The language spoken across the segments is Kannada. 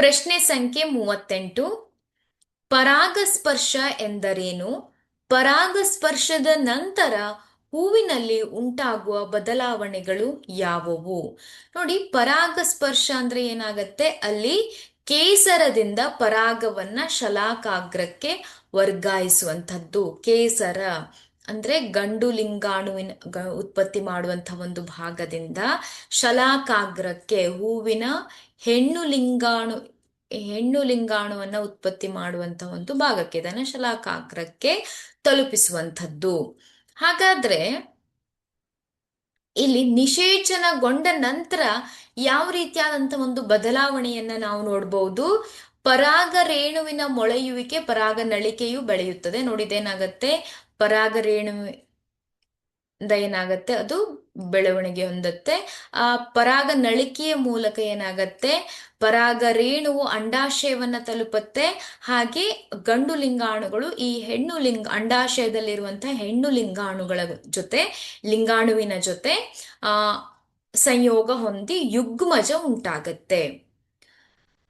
ಪ್ರಶ್ನೆ ಸಂಖ್ಯೆ ಮೂವತ್ತೆಂಟು. ಪರಾಗಸ್ಪರ್ಶ ಎಂದರೇನು? ಪರಾಗಸ್ಪರ್ಶದ ನಂತರ ಹೂವಿನಲ್ಲಿ ಉಂಟಾಗುವ ಬದಲಾವಣೆಗಳು ಯಾವುವು? ನೋಡಿ, ಪರಾಗಸ್ಪರ್ಶ ಅಂದ್ರೆ ಏನಾಗತ್ತೆ? ಅಲ್ಲಿ ಕೇಸರದಿಂದ ಪರಾಗವನ್ನ ಶಲಾಕಾಗ್ರಕ್ಕೆ ವರ್ಗಾಯಿಸುವಂಥದ್ದು. ಕೇಸರ. ಅಂದ್ರೆ ಗಂಡು ಲಿಂಗಾಣುವಿನ ಉತ್ಪತ್ತಿ ಮಾಡುವಂತ ಒಂದು ಭಾಗದಿಂದ ಶಲಾಕಾಗ್ರಕ್ಕೆ ಹೂವಿನ ಹೆಣ್ಣು ಲಿಂಗಾಣು, ಹೆಣ್ಣು ಲಿಂಗಾಣುವನ್ನ ಉತ್ಪತ್ತಿ ಮಾಡುವಂತ ಒಂದು ಭಾಗಕ್ಕೆ ಇದನ್ನ ಶಲಾಕಾಗ್ರಕ್ಕೆ ತಲುಪಿಸುವಂಥದ್ದು. ಹಾಗಾದ್ರೆ ಇಲ್ಲಿ ನಿಷೇಚನಗೊಂಡ ನಂತರ ಯಾವ ರೀತಿಯಾದಂತ ಒಂದು ಬದಲಾವಣೆಯನ್ನ ನಾವು ನೋಡಬಹುದು ಪರಾಗ ರೇಣುವಿನ ಮೊಳೆಯುವಿಕೆ ಪರಾಗ ನಳಿಕೆಯು ಬೆಳೆಯುತ್ತದೆ ನೋಡಿದೇನಾಗತ್ತೆ ಪರಾಗ ದ ಏನಾಗತ್ತೆ ಅದು ಬೆಳವಣಿಗೆ ಹೊಂದತ್ತೆ ಆ ಪರಾಗ ನಳಿಕೆಯ ಮೂಲಕ ಏನಾಗತ್ತೆ? ಪರಾಗ ರೇಣುವು ಅಂಡಾಶಯವನ್ನ ತಲುಪತ್ತೆ. ಹಾಗೆ ಗಂಡು ಲಿಂಗಾಣುಗಳು ಈ ಹೆಣ್ಣು ಲಿಂಗ ಅಂಡಾಶಯದಲ್ಲಿರುವಂತಹ ಹೆಣ್ಣು ಲಿಂಗಾಣುಗಳ ಜೊತೆ, ಲಿಂಗಾಣುವಿನ ಜೊತೆ, ಆ, ಸಂಯೋಗ ಹೊಂದಿ ಯುಗ್ಮಜ ಉಂಟಾಗತ್ತೆ.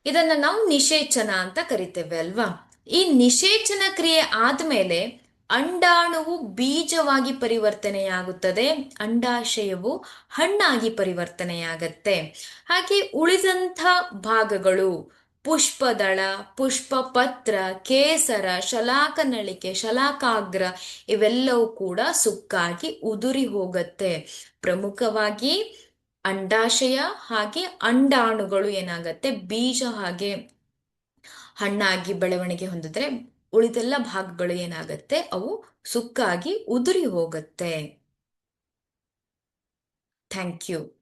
ಇದನ್ನ ನಾವು ನಿಷೇಚನ ಅಂತ ಕರಿತೇವೆ ಅಲ್ವಾ? ಈ ನಿಷೇಚನ ಕ್ರಿಯೆ ಆದ್ಮೇಲೆ ಅಂಡಾಣುವು ಬೀಜವಾಗಿ ಪರಿವರ್ತನೆಯಾಗುತ್ತದೆ, ಅಂಡಾಶಯವು ಹಣ್ಣಾಗಿ ಪರಿವರ್ತನೆಯಾಗತ್ತೆ. ಹಾಗೆ ಉಳಿದಂಥ ಭಾಗಗಳು ಪುಷ್ಪದಳ, ಪುಷ್ಪಪತ್ರ, ಕೇಸರ, ಶಲಾಕನಳಿಕೆ, ಶಲಾಕಾಗ್ರ ಇವೆಲ್ಲವೂ ಕೂಡ ಸುಕ್ಕಾಗಿ ಉದುರಿ ಹೋಗತ್ತೆ. ಪ್ರಮುಖವಾಗಿ ಅಂಡಾಶಯ ಹಾಗೆ ಅಂಡಾಣುಗಳು ಏನಾಗತ್ತೆ? ಬೀಜ ಹಾಗೆ ಹಣ್ಣಾಗಿ ಬೆಳವಣಿಗೆ ಹೊಂದಿದ್ರೆ ಉಳಿದೆಲ್ಲ ಭಾಗಗಳು ಏನಾಗತ್ತೆ? ಅವು ಸುಕ್ಕಾಗಿ ಉದುರಿ ಹೋಗತ್ತೆ. Thank you.